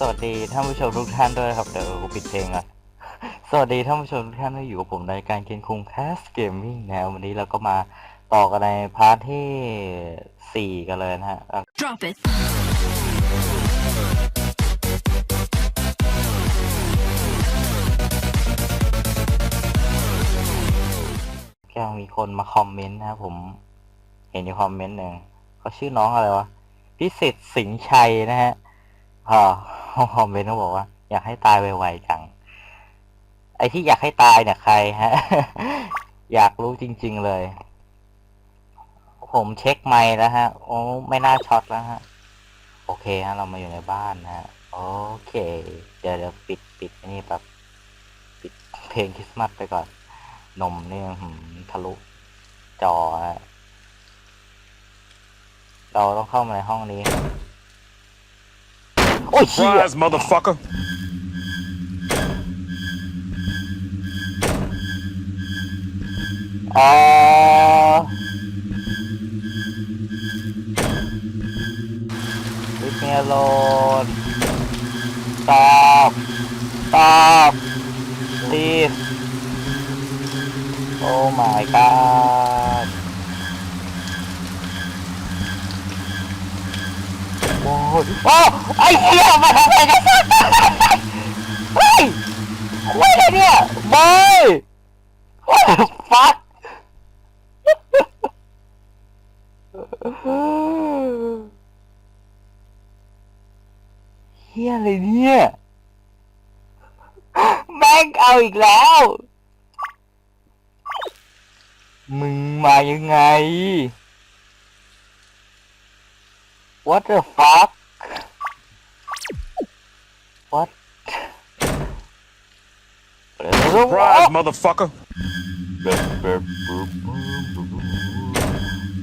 สวัสดีท่านผู้ชมทุกท่านด้วยครับเดี๋ยวกูปิดเพลงก่อนสวัสดีท่านผู้ชมทุกท่านที่อยู่กับผมในการเกนคุงแคสเกมมิ่งนะครับวันนี้เราก็มาต่อกันในพาร์ทที่สี่กันเลยนะฮะอะ Drop it. แค่มีคนมาคอมเมนต์นะครับผมเห็นในคอมเมนต์หนึ่งเขาชื่อน้องอะไรวะพิสิทธิ์สิงห์ชัยนะฮะ อ่าคอมเมนต์เขาบอกว่า อยากให้ตายไวๆจัง ไอที่อยากให้ตายเนี่ยใครฮะ อยากรู้จริง ๆเลย ผมเช็คไมค์แล้วฮะ โอ้ไม่น่าช็อตแล้วฮะ โอเคฮะ เรามาอยู่ในบ้านนะฮะ โอเค เดี๋ยวเดี๋ยวปิดปิดไอ้นี่แบบปิดเพลงคริสต์มาสไปก่อน นมนี่หืมทะลุจอฮะเราต้องเข้ามาในห้องนี้ ครับโอ้ยเชี่ย Surprise, motherfucker. อ๋อลิเมโลน stop stop please oh my god โอ้ยโอ้ไอ้ เหี้ยมาทำอะไรกันสักเฮ้ยไม่ได้เนี่ยบอย What the fuck เฮียอะไรเนี่ยแม่งเอาอีกแล้ว มึงมายังไง What the fuck What Surprise, motherfucker.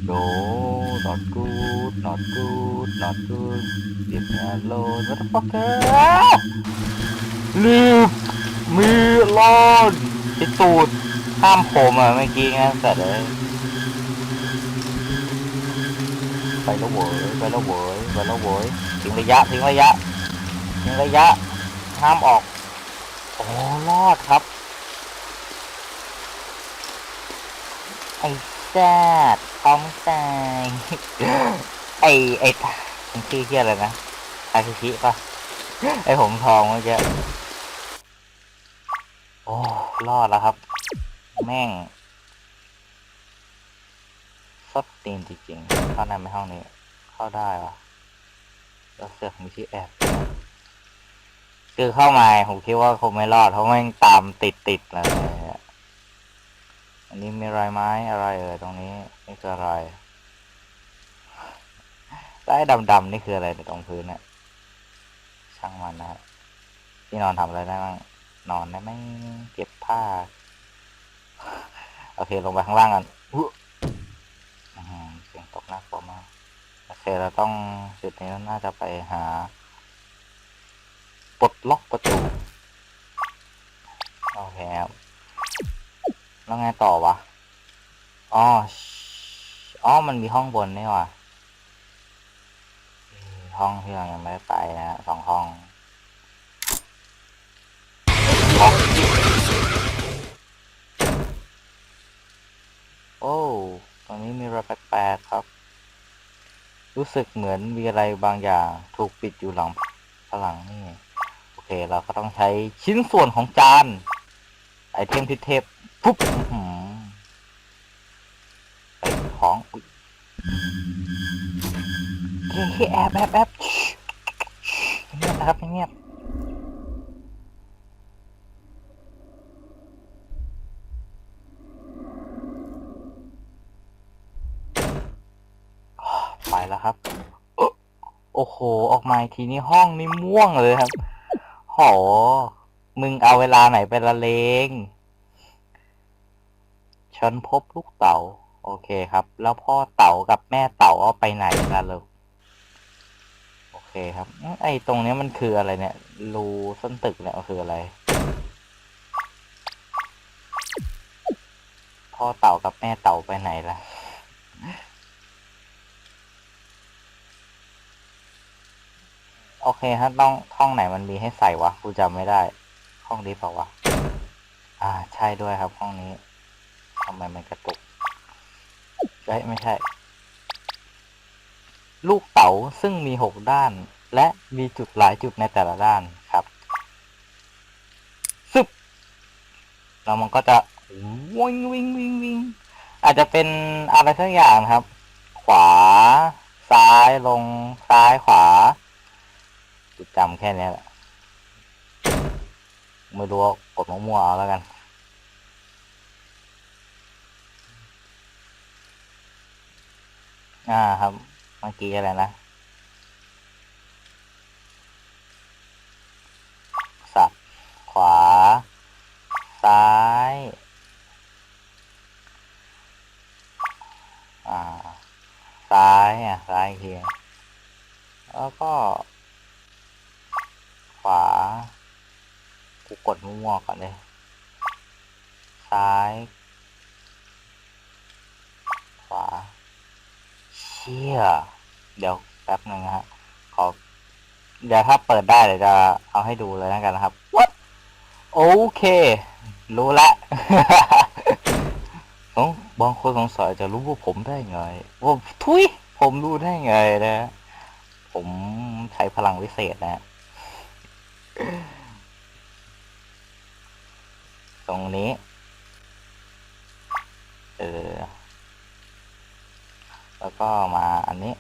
No, not good, not good, not good. Leave me alone, motherfucker. Leave me alone. พิสูจน์ห้ามผมอะเมื่อกี้นะแต่เลยไปแล้วเว้ยไปแล้วเว้ยไปแล้วเว้ยทิ้งระยะทิ้งระยะทิ้ง ระยะห้ามออกโอ้รอดครับ ไอ้แซดพร้อมแซงไอ้ไอ้มันชื่อเที่ยอะไรนะอาคิชิปะไอ้ผมทองเมื่อกี้โอ้รอดแล้วครับ แม่งสดตีนจริงๆเข้าในไม่ห้องนี้ เข้าได้วะแล้วเสือกมีที่แอบ คือเข้ามาผมคิดว่าคงไม่รอดเพราะแม่งตามติดติดเลยอันนี้มีอะไม้อะไรเอ่ยตรงนี้นี่คืออะไรแล้วไอ้ดำๆนี่คืออะไรในตรงพื้นเนี่ยช่างมันนะฮะที่นอนทำอะไรได้บ้างนอนได้ไหมเก็บผ้า โอเคลงไปข้างล่างกันอือหือเสียงตกน่ากลัวมากโอเคเราต้องจุดนี้น่าจะไปหา ปลดล็อกประตูโอเคครับแล้วไงต่อวะอ๋ออ๋อมันมีห้องบนนี่ว่ะห้องที่เรายังไม่ได้ไปนะฮะสองห้องโอ้ตรงนี้มีอะไรแปลกๆครับ รู้สึกเหมือนมีอะไรบางอย่างถูกปิดอยู่หลังผลังนี่ เคเราก็ต้องใช้ชิ้นส่วนของจาน ไอเทมที่เทพปุ๊บอื้อของอุ๊ยเฮ้ยแอบแอบแอบเงียบนะครับเงียบไปแล้วครับ โอ้โห ออกมาทีนี้ห้องนี่ม่วงเลยครับ โห มึงเอาเวลาไหนไปละเลง ฉันพบลูกเต๋า โอเคครับ แล้วพ่อเต๋ากับแม่เต๋าเอาไปไหนกันลูกโอเคครับ ไอ้ตรงนี้มันคืออะไรเนี่ย รูส้นตึกเนี่ยคืออะไร พ่อเต่ากับแม่เต่าไปไหนล่ะ โอเคฮะต้องห้องไหนมันมีให้ใส่วะกูจำไม่ได้ ห้องนี้เปล่าวะอ่า ใช่ด้วยครับห้องนี้ทำไมมันกระตุกเอ้ยไม่ใช่ ลูกเต๋าซึ่งมีหกด้าน และมีจุดหลายจุดในแต่ละด้านครับซึบแล้วมันก็จะวิ่งวิ่งวิ่งวิ่งอาจจะเป็นอะไรสักอย่างนะครับ ขวา ซ้ายลงซ้ายขวา จุดจำแค่นี้แหละไม่รู้กดมั่วๆเอาแล้วกันอ่าครับเมื่อกี้อะไรนะสับขวา ซ้าย อ่า ซ้ายอะซ้ายอีกทีแล้วก็ ขวา กูกดมั่วก่อนเลยซ้าย ขวาเชี่ยเดี๋ยวแป๊บหนึ่งนะฮะขอเดี๋ยวถ้าเปิดได้เดี๋ยวจะเอาให้ดูเลยแล้วกันนะครับ What โอเค รู้ละโอ้บางคนสงสัยจะรู้ว่าผมได้ไงว่าทุยผมรู้ได้ไงนะ ผมใช้พลังวิเศษนะ ตรงนี้ เออ แล้วก็มาอันนี้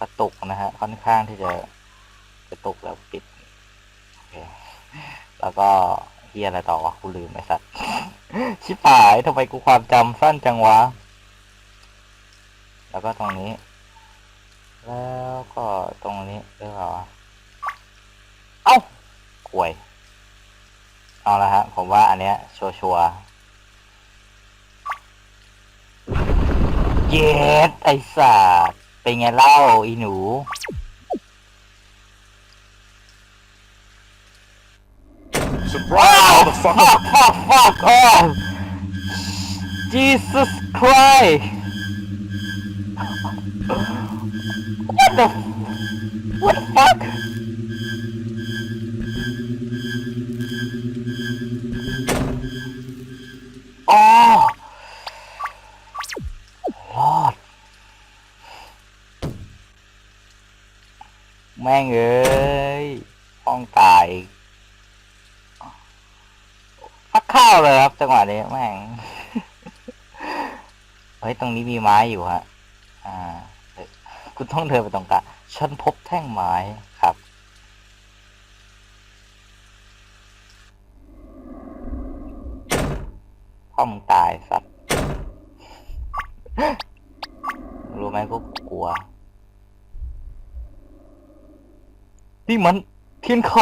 กระตุกนะฮะ ค่อนข้างที่จะกระตุกแล้วปิด โอเค แล้วก็เฮียอะไรต่อวะ กูลืมไอ้สัตว์ ชิบหายทำไมกูความจำสั้นจังวะ แล้วก็ตรงนี้ แล้วก็ตรงนี้หรือเปล่าวะเอ้า ข่วย เอาละฮะ ผมว่าอันเนี้ย ชัวชัวร์ๆเย็ดไอสัตว์เป็นไงเล่า อีหนู Surprise, motherfucker. fuck, fuck, fuck off! Jesus Christ! What the? What the fuck? แม่งเอ้ยห้องตายพักข้าวเลยครับ จังหวะนี้แม่ง เฮ้ย ตรงนี้มีไม้อยู่ฮะ อ่าเฮ้ยคุณต้องเดินไปตรงกลางฉันพบแท่งไม้ครับ พ่อมึงตายสัตว์ รู้ไหมกูกลัว นี่มันเทียนไข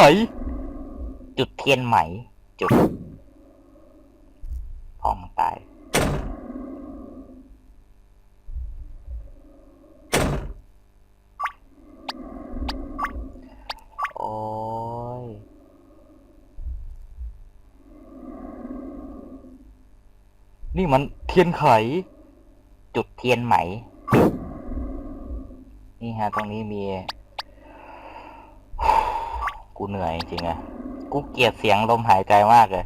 จุดเทียนไหม จุดพอมึงตาย โอ้ย นี่มันเทียนไข จุดเทียนไหม นี่ฮะ ตรงนี้มี กูเหนื่อยจริงอะกูเกลียดเสียงลมหายใจมากเลย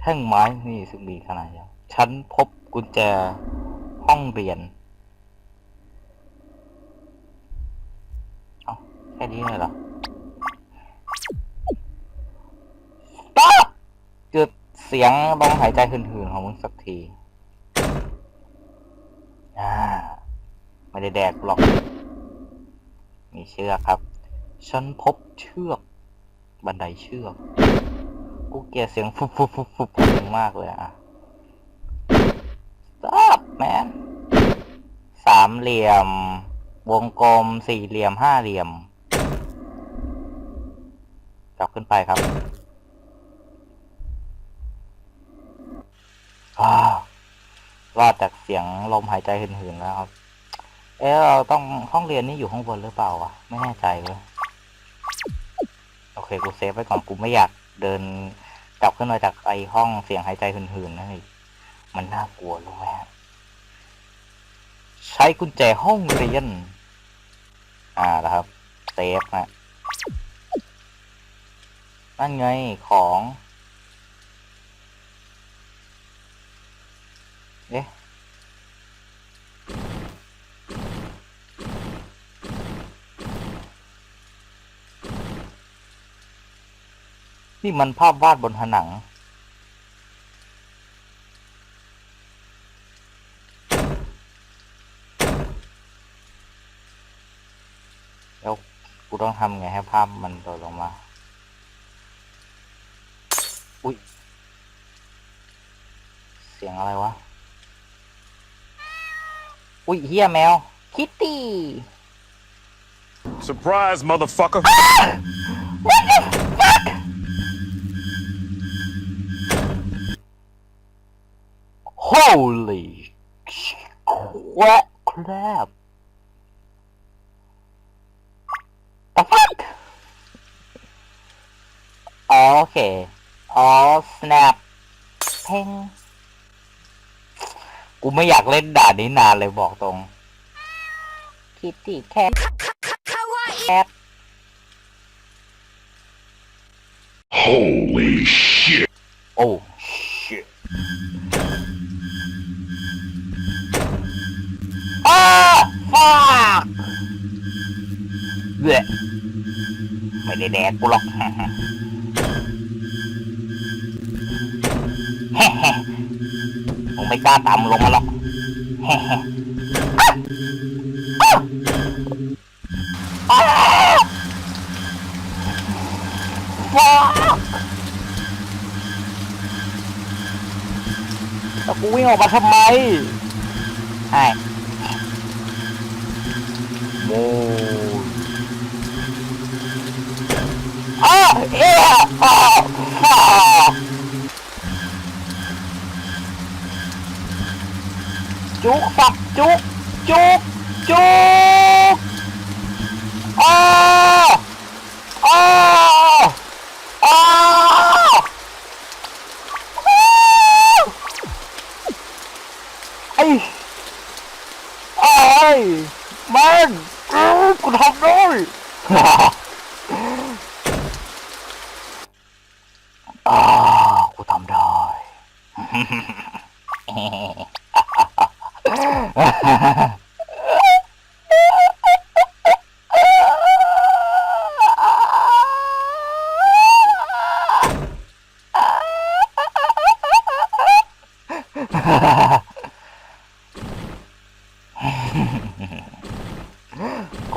แท่งไม้นี่ซึ่งมีขนาดใหญ่ฉันพบกุญแจห้องเรียนเอาแค่นี้เลยเหรอ Stop จุดเสียงลมหายใจหืนๆของมึงสักที อ่า ไม่ได้แดกหรอก มีเชือกครับ ฉันพบเชือก บันไดเชือก กูเกลียดเสียงฟุบฟุบฟุบฟุบมากเลยอะ Stop man สามเหลี่ยม วงกลมสี่เหลี่ยมห้าเหลี่ยมกลับขึ้นไปครับรอดจากเสียงลมหายใจหืนๆแล้วครับ เอ๊ะเราต้องห้องเรียนนี่อยู่ข้างบนหรือเปล่าวะไม่แน่ใจเลย โอเคกูเซฟไว้ก่อนกูไม่อยากเดินกลับขึ้นมาจากไอห้องเสียงหายใจหืนๆนั่นอีมันน่ากลัวรู้ไหมฮะใช้กุญแจห้องเรียน อ่านะครับเซฟนะนั่นไงของเอ๊ะ นี่มันภาพวาดบนผนัง แล้วกูต้องทำไงให้ภาพมันโดดลงมา อุ้ย เสียงอะไรวะ อุ้ยเฮียแมว คิตตี้ Surprise, motherfucker. Holy crap crap the fuck โอเคอ๋อ snap เพงกูไม่อยากเล่นด่านนี้นานเลยบอกตรง คิตตี้แคทแคท Holy shit. โอ้ shit อ้าเบ้ไม่ได้แดกกูหรอกเฮ้ๆมึงไม่กล้าตามลงมาหรอกเฮ้ๆอ้าอ้า fuck แล้วกูวิ่งออกมาทำไมใช่โมอ้าเอ๊ะอ้าอ้า จุกปักจุก จุก จุกอ้าอ้าอ้า ไอ้ไอ้ยแม่งเอ้ยกูทำได้ อ่ากูทำได้ ก็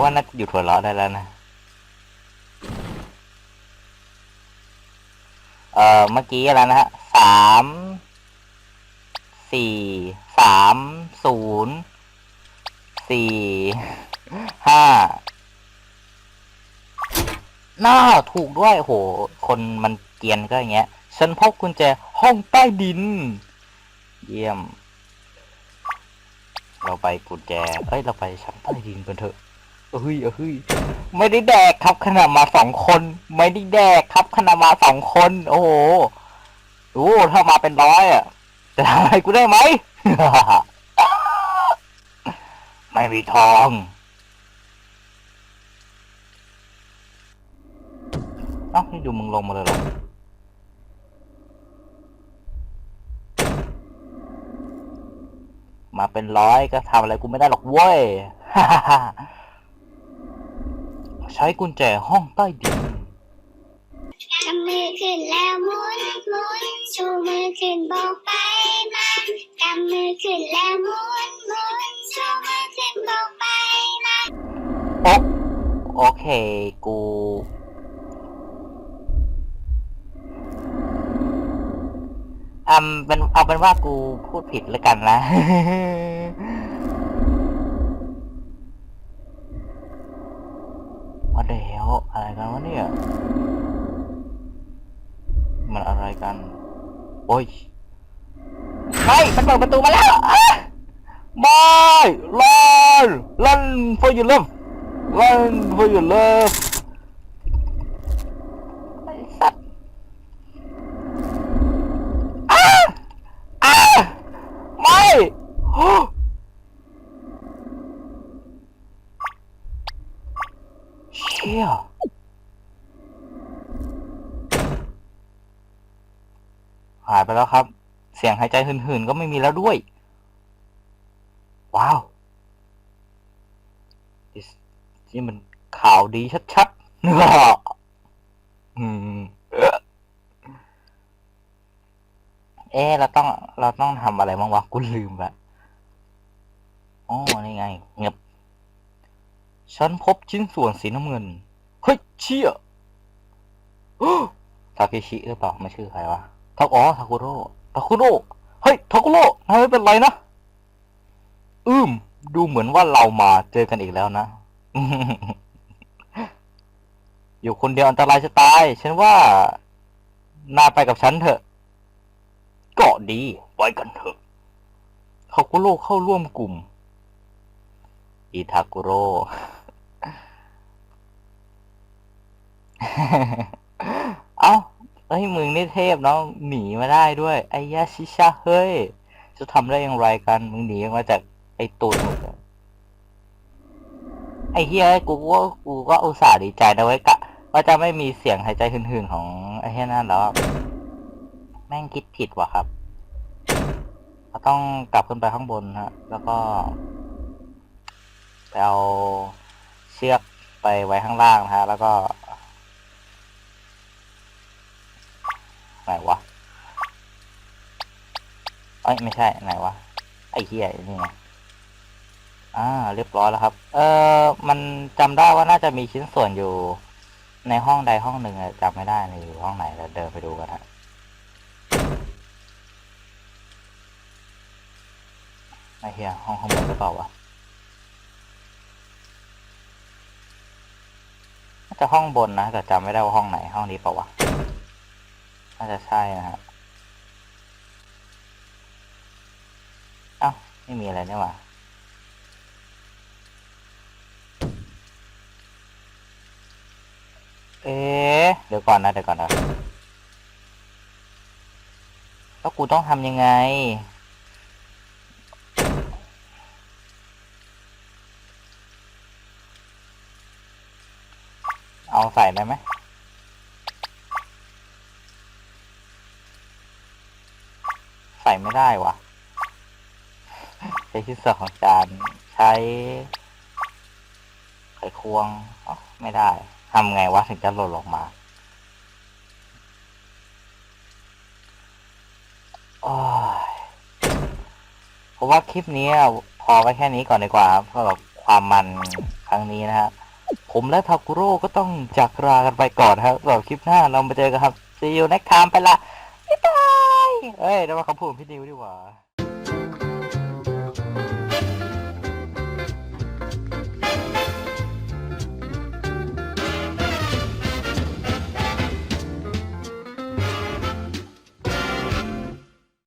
ว่าน่าจะหยุดหัวเราะได้แล้วนะ เอ่อ เมื่อกี้อะไรนะฮะสาม สามศูนย์สี่ห้าน่าถูกด้วยโห คนมันเกียนก็อย่างเงี้ย ฉันพบกุญแจห้องใต้ดิน เยี่ยม เราไปกุญแจ เอ้ย เราไปชั้นใต้ดินกันเถอะเอ้ยเอ้ย ไม่ได้แดกครับขนาดมาสองคน ไม่ได้แดกครับขนาดมาสองคน โอ้โห โอ้ถ้ามาเป็นร้อยอะ จะทำอะไรกูได้ไหม ไม่มีทอง เอ้านี่ดูมึงลงมาเลยเหรอมาเป็นร้อยก็ทำอะไรกูไม่ได้หรอกเว้ย ใช้กุญแจห้องใต้ดินกำมือขึ้นแล้วหมุนหมุนชูมือขึ้นโบกไป กำมือขึ้นแล้วหมุนหมุนชูมือขึ้นโบกไปมาโอ๊ะโอเค กู อืมเป็นเอาเป็นว่ากูพูดผิดแล้วกันนะว่าเดี๋ยวอะไรกันวะเนี่ย มันอะไรกัน โอ้ย เฮ้ยมันเปิดประตูมาแล้วบม่ลอยลัน for your love ลัน for your love สัตว์อ้อ้ไม่เชี่ยหายไปแล้วครับ เสียงหายใจหืนๆก็ไม่มีแล้วด้วย ว้าว นี่มันข่าวดีชัดๆอืมเอ๊เราต้อง เราต้องทำอะไรบ้างวะกูลืมละอ๋อนี่ไง เงียบฉันพบชิ้นส่วนสีน้ำเงิน เฮ้ยเชี่ยทาเคชิหรือเปล่าไม่ชื่อใครวะทาอ๋อทาคุโร่าคุโร่เฮ้ยทาคุโร่นายไม่เป็นไรนะ อืม ดูเหมือนว่าเรามาเจอกันอีกแล้วนะ อยู่คนเดียวอันตรายจะตาย ฉันว่านายไปกับฉันเถอะ ก็ดีไว้กันเถอะทาคุโร่เข้าร่วมกลุ่ม อิทาคุโร่เอ้า เฮ้ยมึงนี่เทพเนาะหนีมาได้ด้วยไอ้ยาชิชาเฮ้ย จะทำได้อย่างไรกัน มึงหนีมาจากไอ้ตูนหมดไอ้เฮียกูก็กูก็อุตส่าห์ดีใจนะเว้ยกะว่าจะไม่มีเสียงหายใจหืนๆของไอ้เฮียนั่นแล้ว แม่งคิดผิดว่ะครับเราต้องกลับขึ้นไปข้างบนฮะ แล้วก็ไปเอาเชือกไปไว้ข้างล่างนะฮะ แล้วก็ ไหนวะเอ้ยไม่ใช่ไหนวะไอ้เหี้ยนี่ไงอ่าเรียบร้อยแล้วครับ เออมันจำได้ว่าน่าจะมีชิ้นส่วนอยู่ ในห้องใดห้องหนึ่งจำไม่ได้ในอยู่ห้องไหนเดี๋ยวเดินไปดูกันฮะไอ้เหี้ยห้องข้างบนหรือเปล่าวะน่าจะห้องบนนะแต่จำไม่ได้ว่าห้องไหนห้องนี้เปล่าวะ น่าจะใช่นะฮะเอ้าไม่มีอะไรนี่หว่าเอ๊เดี๋ยวก่อนนะเดี๋ยวก่อนนะแล้วกูต้องทำยังไง เอาใส่ได้ไหม ใส่ ได้วะใช้ที่ส่วนของจานใช้ ไขควงอ๋อไม่ได้ทำไงวะถึงจะหล่นลงมาผมว่าคลิปนี้พอไว้แค่นี้ก่อนดีกว่าครับสำหรับความมันครั้งนี้นะฮะผมและทาคุโร่ก็ต้องจากลากันไปก่อนครับสำหรับคลิปหน้าเรามาเจอกันครับ see you next time ไปละ เอ้ยเดี๋ยวมาคำพูดของพี่นิวดีกว่า